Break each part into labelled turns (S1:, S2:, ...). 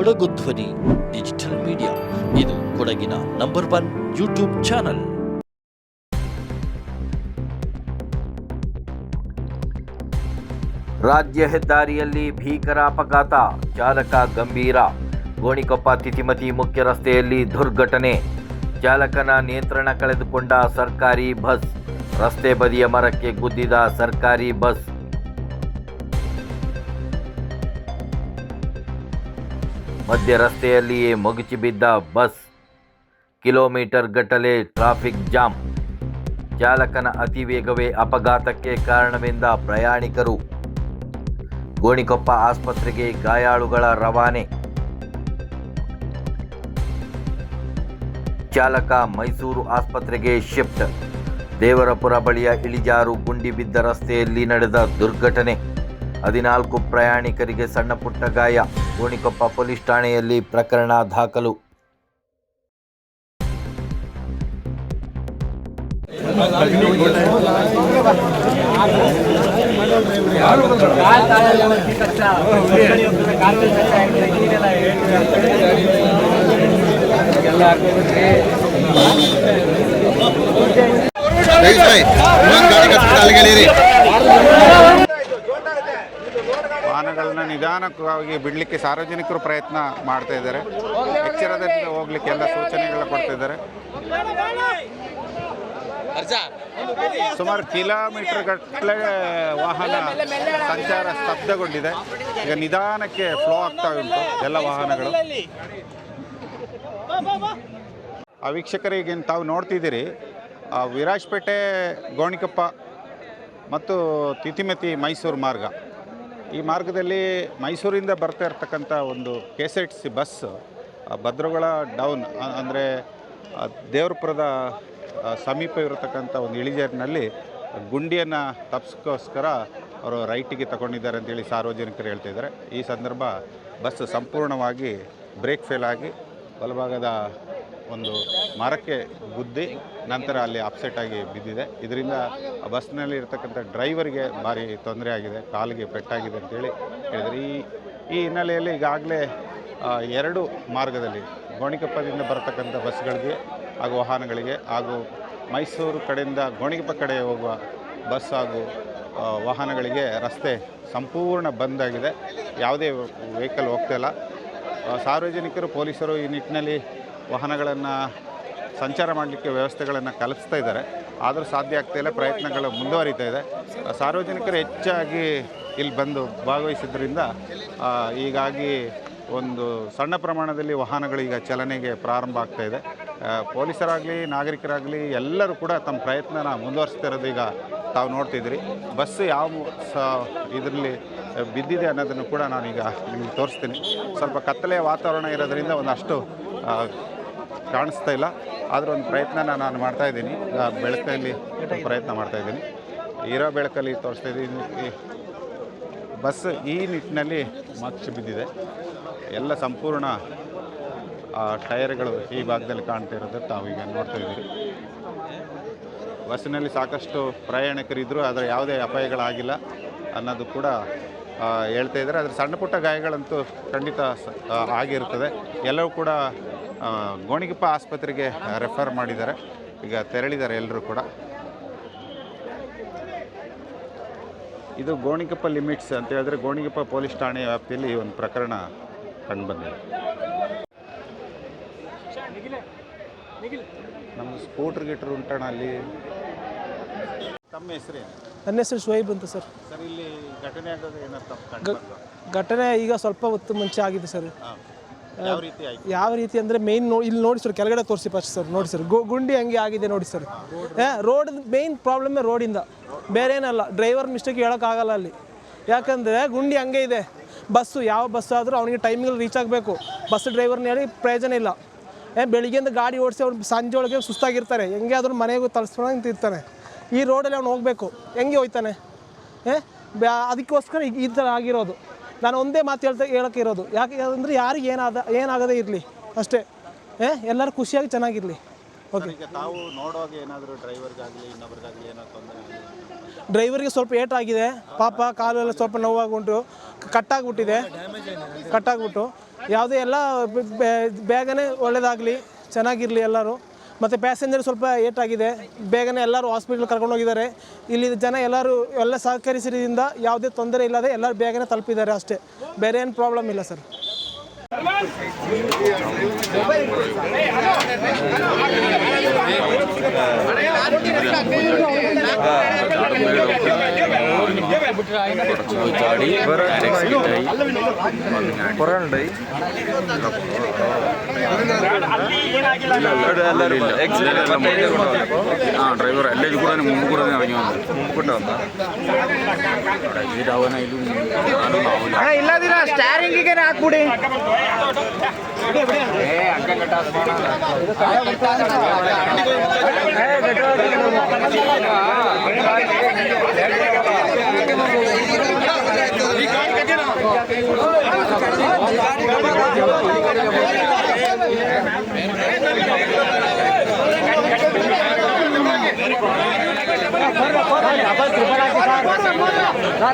S1: ಕೊಡಗು ಧ್ವನಿ, digital media. ಇದು ಕೊಡಗಿನ ನಂಬರ್ ಒನ್ ಯೂಟ್ಯೂಬ್ ಚಾನಲ್.
S2: ರಾಜ್ಯ ಹೆದ್ದಾರಿಯಲ್ಲಿ ಭೀಕರ ಅಪಘಾತ ಚಾಲಕ ಗಂಭೀರ. ಗೋಣಿಕೊಪ್ಪ ತಿತಿಮತಿ ಮುಖ್ಯ ರಸ್ತೆಯಲ್ಲಿ ದುರ್ಘಟನೆ. ಚಾಲಕನ ನಿಯಂತ್ರಣ ಕಳೆದುಕೊಂಡ ಸರ್ಕಾರಿ ಬಸ್. ರಸ್ತೆ ಬದಿಯ ಮರಕ್ಕೆ ಗುದ್ದಿದ ಸರ್ಕಾರಿ ಬಸ್. ಮಧ್ಯ ರಸ್ತೆಯಲ್ಲಿಯೇ ಮಗುಚಿ ಬಿದ್ದ ಬಸ್ ಕಿಲೋಮೀಟರ್ ಗಟ್ಟಲೆ ಟ್ರಾಫಿಕ್ ಜಾಮ್. ಚಾಲಕನ ಅತಿವೇಗವೇ ಅಪಘಾತಕ್ಕೆ ಕಾರಣವೆಂದ ಪ್ರಯಾಣಿಕರು. ಗೋಣಿಕೊಪ್ಪ ಆಸ್ಪತ್ರೆಗೆ ಗಾಯಾಳುಗಳ ರವಾನೆ. ಚಾಲಕ ಮೈಸೂರು ಆಸ್ಪತ್ರೆಗೆ ಶಿಫ್ಟ್. ದೇವರಪುರ ಬಳಿಯ ಇಳಿಜಾರು ಗುಂಡಿ ಬಿದ್ದ ರಸ್ತೆಯಲ್ಲಿ ನಡೆದ ದುರ್ಘಟನೆ. ಹದಿನಾಲ್ಕು ಪ್ರಯಾಣಿಕರಿಗೆ ಸಣ್ಣ ಪುಟ್ಟ ಗಾಯ. ಗೋಣಿಕೊಪ್ಪ ಪೊಲೀಸ್ ಠಾಣೆಯಲ್ಲಿ ಪ್ರಕರಣ ದಾಖಲು.
S3: ಗಾಡಿ ಅಲ್ಲಿಗೆ.
S4: ವಾಹನಗಳನ್ನ ನಿಧಾನವಾಗಿ ಬಿಡಲಿಕ್ಕೆ ಸಾರ್ವಜನಿಕರು ಪ್ರಯತ್ನ ಮಾಡ್ತಾ ಇದ್ದಾರೆ. ಎಚ್ಚರದಿಂದ ಹೋಗ್ಲಿಕ್ಕೆ ಎಲ್ಲ ಸೂಚನೆಗಳನ್ನ ಕೊಡ್ತಾ ಇದ್ದಾರೆ. ಸುಮಾರು ಕಿಲೋಮೀಟರ್ ಗಟ್ಟಲೆ ವಾಹನ ಸಂಚಾರ ಸ್ತಬ್ಧಗೊಂಡಿದೆ. ಈಗ ನಿಧಾನಕ್ಕೆ ಫ್ಲೋ ಆಗ್ತಾ ಉಂಟು ಎಲ್ಲ ವಾಹನಗಳು. ಆ ವೀಕ್ಷಕರಿಗೆ ತಾವು ನೋಡ್ತಿದ್ದೀರಿ ವಿರಾಜ್ ವಿರಾಜ್ಪೇಟೆ ಗೋಣಿಕೊಪ್ಪ ಮತ್ತು ತಿತಿಮತಿ ಮೈಸೂರು ಮಾರ್ಗ. ಈ ಮಾರ್ಗದಲ್ಲಿ ಮೈಸೂರಿಂದ ಬರ್ತಾ ಇರ್ತಕ್ಕಂಥ ಒಂದು K S R T C bus ಭದ್ರಗೊಳ ಡೌನ್ ಅಂದರೆ ದೇವ್ರಪುರದ ಸಮೀಪ ಇರತಕ್ಕಂಥ ಒಂದು ಇಳಿಜಾರಿನಲ್ಲಿ ಗುಂಡಿಯನ್ನು ತಪ್ಪಿಸ್ಕೋಸ್ಕರ ಅವರು ರೈಟಿಗೆ ತಗೊಂಡಿದ್ದಾರೆ ಅಂತೇಳಿ ಸಾರ್ವಜನಿಕರು ಹೇಳ್ತಾ ಇದ್ದಾರೆ. ಈ ಸಂದರ್ಭ ಬಸ್ ಸಂಪೂರ್ಣವಾಗಿ ಬ್ರೇಕ್ ಫೇಲ್ ಆಗಿ, ಬಲಭಾಗದ ಒಂದು ಮರಕ್ಕೆ ಗುದ್ದಿ ನಂತರ ಅಲ್ಲಿ ಅಪ್ಸೆಟ್ ಆಗಿ ಬಿದ್ದಿದೆ. ಇದರಿಂದ ಬಸ್ನಲ್ಲಿ ಇರತಕ್ಕಂಥ ಡ್ರೈವರ್ಗೆ ಭಾರಿ ತೊಂದರೆ ಆಗಿದೆ. ಕಾಲಿಗೆ ಪೆಟ್ಟಾಗಿದೆ ಅಂತೇಳಿ ಹೇಳಿದರೆ ಈ ಈ ಹಿನ್ನೆಲೆಯಲ್ಲಿ ಈಗಾಗಲೇ ಎರಡು ಮಾರ್ಗದಲ್ಲಿ ಗೋಣಿಕೊಪ್ಪದಿಂದ ಬರತಕ್ಕಂಥ ಬಸ್ಗಳಿಗೆ ಹಾಗೂ ವಾಹನಗಳಿಗೆ ಹಾಗೂ ಮೈಸೂರು ಕಡೆಯಿಂದ ಗೋಣಿಕೊಪ್ಪ ಕಡೆ ಹೋಗುವ ಬಸ್ ಹಾಗೂ ವಾಹನಗಳಿಗೆ ರಸ್ತೆ ಸಂಪೂರ್ಣ ಬಂದ್ ಆಗಿದೆ. ಯಾವುದೇ ವೆಹಿಕಲ್ ಹೋಗ್ತಾ ಇಲ್ಲ. ಸಾರ್ವಜನಿಕರು, ಪೊಲೀಸರು ಈ ನಿಟ್ಟಿನಲ್ಲಿ ವಾಹನಗಳನ್ನು ಸಂಚಾರ ಮಾಡಲಿಕ್ಕೆ ವ್ಯವಸ್ಥೆಗಳನ್ನು ಕಲ್ಪಿಸ್ತಾ ಇದ್ದಾರೆ. ಆದರೂ ಸಾಧ್ಯ ಆಗ್ತಾ ಇಲ್ಲ, ಪ್ರಯತ್ನಗಳು ಮುಂದುವರಿತಾ ಇದೆ. ಸಾರ್ವಜನಿಕರು ಹೆಚ್ಚಾಗಿ ಇಲ್ಲಿ ಬಂದು ಭಾಗವಹಿಸಿದ್ದರಿಂದ ಈಗಾಗಿ ಒಂದು ಸಣ್ಣ ಪ್ರಮಾಣದಲ್ಲಿ ವಾಹನಗಳು ಈಗ ಚಲನೆಗೆ ಪ್ರಾರಂಭ ಆಗ್ತಾ ಇದೆ. ಪೊಲೀಸರಾಗಲಿ, ನಾಗರಿಕರಾಗಲಿ ಎಲ್ಲರೂ ಕೂಡ ತಮ್ಮ ಪ್ರಯತ್ನನ ಮುಂದುವರಿಸ್ತಾ ಇರೋದು ಈಗ ತಾವು ನೋಡ್ತಿದ್ದೀರಿ ಬಸ್ ಯಾವ ಸ, ಇದರಲ್ಲಿ ಬಿದ್ದಿದೆ ಅನ್ನೋದನ್ನು ಕೂಡ ನಾನೀಗ ನಿಮಗೆ ತೋರಿಸ್ತೀನಿ. ಸ್ವಲ್ಪ ಕತ್ತಲೆಯ ವಾತಾವರಣ ಇರೋದರಿಂದ ಒಂದಷ್ಟು ಕಾಣಿಸ್ತಾ ಇಲ್ಲ. ಆದರೂ ಒಂದು ಪ್ರಯತ್ನ ನಾನು ಮಾಡ್ತಾ ಇದ್ದೀನಿ. ಈಗ ಬೆಳಕಲ್ಲಿ ಪ್ರಯತ್ನ ಮಾಡ್ತಾ ಇದ್ದೀನಿ. ಇರೋ ಬೆಳಕಲ್ಲಿ ತೋರಿಸ್ತಾ ಇದ್ದೀನಿ. ಈ ಬಸ್ ಈ ನಿಟ್ಟಿನಲ್ಲಿ ಮಚ್ಚು ಬಿದ್ದಿದೆ. ಎಲ್ಲ ಸಂಪೂರ್ಣ ಟೈರ್ಗಳು ಈ ಭಾಗದಲ್ಲಿ ಕಾಣ್ತಾ ಇರೋದು ತಾವು ಈಗ ನೋಡ್ತಾ ಇದ್ದೀವಿ ಬಸ್ಸಿನಲ್ಲಿ ಸಾಕಷ್ಟು ಪ್ರಯಾಣಿಕರಿದ್ದರು ಆದರೆ ಯಾವುದೇ ಅಪಾಯಗಳಾಗಿಲ್ಲ ಅನ್ನೋದು ಕೂಡ ಹೇಳ್ತಾ ಇದ್ದಾರೆ. ಆದರೆ ಸಣ್ಣ ಪುಟ್ಟ ಗಾಯಗಳಂತೂ ಖಂಡಿತ ಆಗಿರ್ತದೆ. ಎಲ್ಲವೂ ಕೂಡ ಆ, ಗೋಣಿಕೊಪ್ಪ ಆಸ್ಪತ್ರೆಗೆ ರೆಫರ್ ಮಾಡಿದ್ದಾರೆ. ಈಗ ತೆರಳಿದ್ದಾರೆ ಎಲ್ಲರೂ ಕೂಡ. ಇದು ಗೋಣಿಕಪ್ಪ ಲಿಮಿಟ್ಸ್ ಅಂತ ಹೇಳಿದ್ರೆ ಗೋಣಿಗಪ್ಪ ಪೊಲೀಸ್ ಠಾಣೆ ವ್ಯಾಪ್ತಿಯಲ್ಲಿ ಈ ಒಂದು ಪ್ರಕರಣ ಕಂಡುಬಂದಿದೆ ನಮ್ಮ ಸ್ಕೂಟರ್ ಗಿಟ್ರ್ ಉಂಟಣ ಅಲ್ಲಿ. ತಮ್ಮ ಹೆಸರು
S5: ನನ್ನ ಹೆಸರು ಶೋಯಿಬ್ ಅಂತ ಸರ್.
S4: ಸರ್ ಇಲ್ಲಿ ಘಟನೆ ಆಗೋದು ಏನಾದ್ರು ಕಂಡು
S5: ಘಟನೆ ಈಗ ಸ್ವಲ್ಪ ಹೊತ್ತು ಮುಂಚೆ ಆಗಿದೆ ಸರ್.
S4: ಯಾವ ರೀತಿ ಆಯ್ತು?
S5: ಯಾವ ರೀತಿ ಅಂದರೆ ಮೇನ್ ನೋ ಇಲ್ಲಿ ನೋಡಿ ಸರ್ ಕೆಳಗಡೆ ತೋರಿಸಿ ಫಸ್ಟ್ ಸರ್ ನೋಡಿ ಸರ್ ಗು- ಗುಂಡಿ ಹಂಗೆ ಆಗಿದೆ ನೋಡಿ ಸರ್ ರೋಡ್ ಮೇನ್ ಪ್ರಾಬ್ಲಮ್ಮೇ ರೋಡಿಂದ ಬೇರೆ ಏನಲ್ಲ ಡ್ರೈವರ್ ಮಿಸ್ಟೇಕ್ ಹೇಳೋಕ್ಕಾಗಲ್ಲ ಅಲ್ಲಿ. ಯಾಕಂದರೆ ಗುಂಡಿ ಹಂಗೆ ಇದೆ. ಬಸ್ಸು ಯಾವ ಬಸ್ ಆದರೂ ಅವನಿಗೆ ಟೈಮಿಂಗಲ್ಲಿ ರೀಚ್ ಆಗಬೇಕು. ಬಸ್ ಡ್ರೈವರ್ನ ಹೇಳಿ ಪ್ರಯೋಜನ ಇಲ್ಲ. ಏ ಬೆಳಿಗ್ಗೆಯಿಂದ ಗಾಡಿ ಓಡಿಸಿ ಅವ್ನು ಸಂಜೆ ಒಳಗೆ ಸುಸ್ತಾಗಿರ್ತಾರೆ. ಹೆಂಗೆ ಆದರೂ ಮನೆಗೂ ತಲುಸ್ಕೊಂಡು ಇರ್ತಾನೆ ಈ ರೋಡಲ್ಲಿ ಅವ್ನು ಹೋಗಬೇಕು. ಹೆಂಗೆ ಹೋಯ್ತಾನೆ? ಏ ಅದಕ್ಕೋಸ್ಕರ ಈ ಥರ ಆಗಿರೋದು. ನಾನು ಒಂದೇ ಮಾತು ಹೇಳ್ತಾ ಹೇಳಕ್ಕೆ ಇರೋದು. ಯಾಕೆ ಅಂದರೆ ಯಾರಿಗೆ ಏನಾದ ಏನಾಗದೇ ಇರಲಿ. ಅಷ್ಟೇ. ಏ ಎಲ್ಲರೂ ಖುಷಿಯಾಗಿ ಚೆನ್ನಾಗಿರಲಿ. ಓಕೆ
S4: ತಾವು ಏನಾದರೂ ಡ್ರೈವರ್ಗಾಗಲಿ ಇನ್ನೊಬ್ರಿಗಾಗಲಿ ಏನೋ ತೊಂದರೆ ಆಗಲಿ
S5: ಡ್ರೈವರ್ಗೆ ಸ್ವಲ್ಪ ಏಟಾಗಿದೆ. ಪಾಪ ಕಾಲೆಲ್ಲ ಸ್ವಲ್ಪ ನೋವಾಗುಂಟು ಕಟ್ಟಾಗ್ಬಿಟ್ಟಿದೆ. ಕಟ್ಟಾಗ್ಬಿಟ್ಟು. ಯಾವುದೇ ಎಲ್ಲ ಬೇಗನೆ ಒಳ್ಳೇದಾಗಲಿ. ಚೆನ್ನಾಗಿರಲಿ ಎಲ್ಲರೂ. ಮತ್ತು ಪ್ಯಾಸೆಂಜರ್ ಸ್ವಲ್ಪ ಏಟಾಗಿದೆ. ಬೇಗನೆ ಎಲ್ಲರೂ ಹಾಸ್ಪಿಟ್ಲ್ ಕರ್ಕೊಂಡು ಹೋಗಿದ್ದಾರೆ. ಇಲ್ಲಿ ಜನ ಎಲ್ಲರೂ ಎಲ್ಲ ಸಹಕರಿಸಿದ್ರಿಂದ ಯಾವುದೇ ತೊಂದರೆ ಇಲ್ಲದೆ ಎಲ್ಲರೂ ಬೇಗನೆ ತಲುಪಿದ್ದಾರೆ ಅಷ್ಟೇ. ಬೇರೆ ಏನು ಪ್ರಾಬ್ಲಮ್ ಇಲ್ಲ ಸರ್ ചാടി വേറെ ആക്സിഡന്റായി കുറേ ഉണ്ടായി എല്ലാവരും
S6: ആ. ഡ്രൈവർ എല്ലാവരും കൂടെ മുമ്പ് കൂടെ ഇറങ്ങി വന്നു മുമ്പിട്ട് വന്നാ എക്സിറ്റ്
S7: ആവാനായാലും ഇല്ലാതിരാ സ്റ്റാരിംഗ് ആക്കൂടെ ഏ അക്കം കെട്ടാ ಹಾಕ್ಬಿಡಿ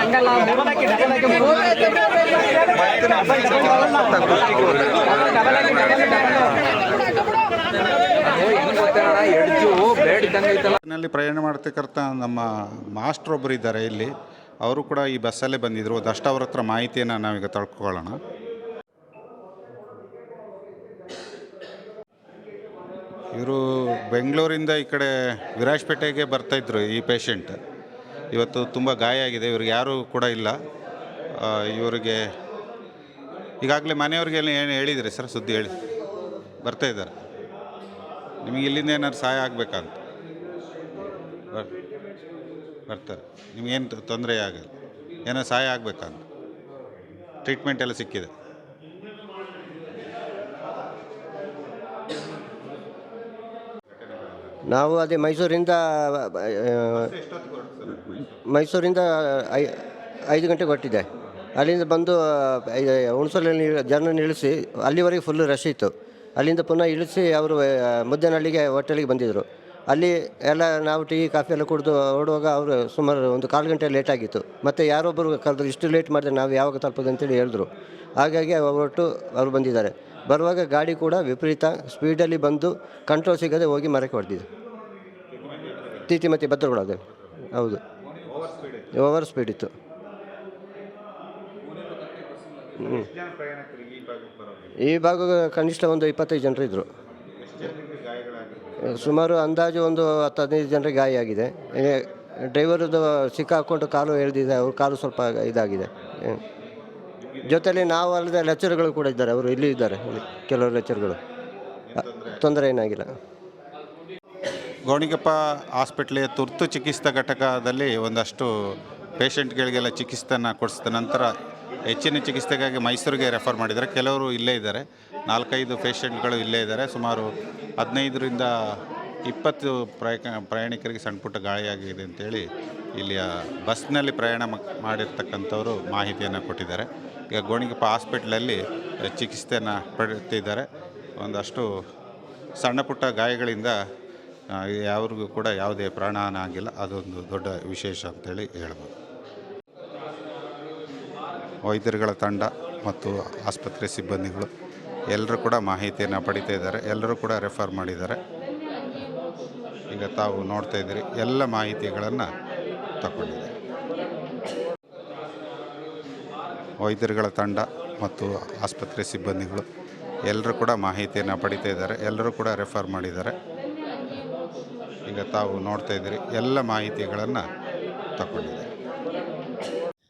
S4: ಹಂಗಲ್ಲ ಪ್ರಯಾಣ ಮಾಡ್ತಕ್ಕಂಥ ನಮ್ಮ ಮಾಸ್ಟ್ರ್ ಒಬ್ಬರು ಇದ್ದಾರೆ ಇಲ್ಲಿ ಅವರು ಕೂಡ ಈ ಬಸ್ಸಲ್ಲೇ ಬಂದಿದ್ದರು ದಷ್ಟ ಅವ್ರ ಹತ್ರ ಮಾಹಿತಿಯನ್ನು ನಾವೀಗ ತಳ್ಕೊಳ್ಳೋಣ. ಇವರು ಬೆಂಗಳೂರಿಂದ ಈ ಕಡೆ ವಿರಾಜಪೇಟೆಗೆ ಬರ್ತಾಯಿದ್ರು ಈ ಪೇಷಂಟ್ ಇವತ್ತು ತುಂಬ ಗಾಯ ಆಗಿದೆ. ಇವ್ರಿಗೆ ಯಾರೂ ಕೂಡ ಇಲ್ಲ. ಇವರಿಗೆ ಈಗಾಗಲೇ ಮನೆಯವ್ರಿಗೆಲ್ಲ ಏನು ಹೇಳಿದ್ರಿ ಸರ್? ಸುದ್ದಿ ಹೇಳಿ. ಬರ್ತಾ ಇದ್ದಾರೆ. ನಿಮಗೆ ಇಲ್ಲಿಂದ ಏನಾದ್ರು ಸಹಾಯ ಆಗಬೇಕಂತ ಬರ್ತಾರೆ. ನಿಮಗೇನು ತೊಂದರೆ ಆಗಲ್ಲ. ಏನೋ ಸಹಾಯ ಆಗಬೇಕಂತ. ಟ್ರೀಟ್ಮೆಂಟ್ ಎಲ್ಲ ಸಿಕ್ಕಿದೆ.
S8: ನಾವು ಅದೇ ಮೈಸೂರಿಂದ ಮೈಸೂರಿಂದ ಐ ಐದು ಗಂಟೆಗೆ ಕೊಟ್ಟಿದ್ದೆ ಅಲ್ಲಿಂದ ಬಂದು ಹುಣಸೂರಲ್ಲಿ ಜನ ಇಳಿಸಿ ಅಲ್ಲಿವರೆಗೆ ಫುಲ್ ರಶ್ ಇತ್ತು. ಅಲ್ಲಿಂದ ಪುನಃ ಇಳಿಸಿ, ಅವರು ಮುದ್ದೇನಹಳ್ಳಿಗೆ, ಹೋಟೆಲಿಗೆ ಬಂದಿದ್ದರು ಅಲ್ಲಿ ಎಲ್ಲ ನಾವು ಟೀ, ಕಾಫಿ ಎಲ್ಲ ಕುಡಿದು ಹೊರಡುವಾಗ ಅವರು ಸುಮಾರು ಒಂದು ಕಾಲು ಗಂಟೆ ಲೇಟ್ ಆಗಿತ್ತು. ಮತ್ತು ಯಾರೊಬ್ಬರು ಕರೆದ್ರು, ಇಷ್ಟು ಲೇಟ್ ಮಾಡಿದ್ರೆ ನಾವು ಯಾವಾಗ ತಲುಪೋದು ಅಂತೇಳಿ ಹೇಳಿದ್ರು. ಹಾಗಾಗಿ ಹೊರಟು ಅವರು ಬಂದಿದ್ದಾರೆ. ಬರುವಾಗ ಗಾಡಿ ಕೂಡ ವಿಪರೀತ ಸ್ಪೀಡಲ್ಲಿ ಬಂದು ಕಂಟ್ರೋಲ್ ಸಿಗದೆ ಹೋಗಿ ಮರಕ್ಕೆ ಹೊಡೆದಿದೆ. ತೀತಿ ಮತ್ತೆ ಭದ್ರಗಳು ಅದೇ. ಹೌದು. ಓವರ್ ಸ್ಪೀಡ್ ಇತ್ತು. ಈ ಭಾಗ ಕನಿಷ್ಠ ಒಂದು ಇಪ್ಪತ್ತೈದು ಜನರು ಇದ್ದರು ಸುಮಾರು ಅಂದಾಜು ಒಂದು ಹತ್ತು ಹದಿನೈದು ಜನರಿಗೆ ಗಾಯ ಆಗಿದೆ. ಡ್ರೈವರದ್ದು ಸಿಕ್ಕಾಕೊಂಡು ಕಾಲು ಎಳೆದಿದೆ, ಅವ್ರ ಕಾಲು ಸ್ವಲ್ಪ ಇದಾಗಿದೆ. ಜೊತೆಯಲ್ಲಿ ನಾವು ಅಲ್ಲದೆ ಲೆಕ್ಚರ್ಗಳು ಕೂಡ ಇದ್ದಾರೆ, ಅವರು ಇಲ್ಲಿ ಇದ್ದಾರೆ ಕೆಲವರು ಲೆಕ್ಚರ್ಗಳು ತೊಂದರೆ ಏನಾಗಿಲ್ಲ.
S4: ಗೋಣಿಗಪ್ಪ ಹಾಸ್ಪಿಟ್ಲಿಯ ತುರ್ತು ಚಿಕಿತ್ಸಾ ಘಟಕದಲ್ಲಿ ಒಂದಷ್ಟು ಪೇಷಂಟ್ಗಳಿಗೆಲ್ಲ ಚಿಕಿತ್ಸೆನ ಕೊಡಿಸಿದ ನಂತರ ಹೆಚ್ಚಿನ ಚಿಕಿತ್ಸೆಗಾಗಿ ಮೈಸೂರಿಗೆ ರೆಫರ್ ಮಾಡಿದ್ದಾರೆ. ಕೆಲವರು ಇಲ್ಲೇ ಇದ್ದಾರೆ. ನಾಲ್ಕೈದು ಪೇಷಂಟ್ಗಳು ಇಲ್ಲೇ ಇದ್ದಾರೆ. ಸುಮಾರು ಹದಿನೈದರಿಂದ ಇಪ್ಪತ್ತು ಪ್ರಯಾಣ ಪ್ರಯಾಣಿಕರಿಗೆ ಸಣ್ಣ ಪುಟ್ಟ ಗಾಯಾಗಿದೆ ಅಂತೇಳಿ ಇಲ್ಲಿಯ ಬಸ್ನಲ್ಲಿ ಪ್ರಯಾಣ ಮಾಡಿರ್ತಕ್ಕಂಥವರು ಮಾಹಿತಿಯನ್ನು ಕೊಟ್ಟಿದ್ದಾರೆ. ಈಗ ಗೋಣಿಗಪ್ಪ ಹಾಸ್ಪಿಟ್ಲಲ್ಲಿ ಚಿಕಿತ್ಸೆಯನ್ನು ಪಡೆಯುತ್ತಿದ್ದಾರೆ. ಒಂದಷ್ಟು ಸಣ್ಣ ಪುಟ್ಟ ಗಾಯಗಳಿಂದ ಯಾವ್ರಿಗೂ ಕೂಡ ಯಾವುದೇ ಪ್ರಾಣಾನ ಆಗಿಲ್ಲ. ಅದೊಂದು ದೊಡ್ಡ ವಿಶೇಷ ಅಂತೇಳಿ ಹೇಳ್ಬೋದು. ವೈದ್ಯರುಗಳ ತಂಡ ಮತ್ತು ಆಸ್ಪತ್ರೆ ಸಿಬ್ಬಂದಿಗಳು ಎಲ್ಲರೂ ಕೂಡ ಮಾಹಿತಿಯನ್ನು ಪಡಿತಾ ಇದ್ದಾರೆ. ಎಲ್ಲರೂ ಕೂಡ ರೆಫರ್ ಮಾಡಿದ್ದಾರೆ. ಈಗ ತಾವು ನೋಡ್ತಾ ಇದ್ದೀರಿ, ಎಲ್ಲ ಮಾಹಿತಿಗಳನ್ನು ತಗೊಂಡಿದೆ ವೈದ್ಯರುಗಳ ತಂಡ ಮತ್ತು ಆಸ್ಪತ್ರೆ ಸಿಬ್ಬಂದಿಗಳು ಎಲ್ಲರೂ ಕೂಡ ಮಾಹಿತಿಯನ್ನು ಪಡಿತಾ ಇದ್ದಾರೆ. ಎಲ್ಲರೂ ಕೂಡ ರೆಫರ್ ಮಾಡಿದ್ದಾರೆ. ಈಗ ತಾವು ನೋಡ್ತಾ ಇದ್ದೀರಿ, ಎಲ್ಲ ಮಾಹಿತಿಗಳನ್ನು ತಗೊಂಡಿದ್ದಾರೆ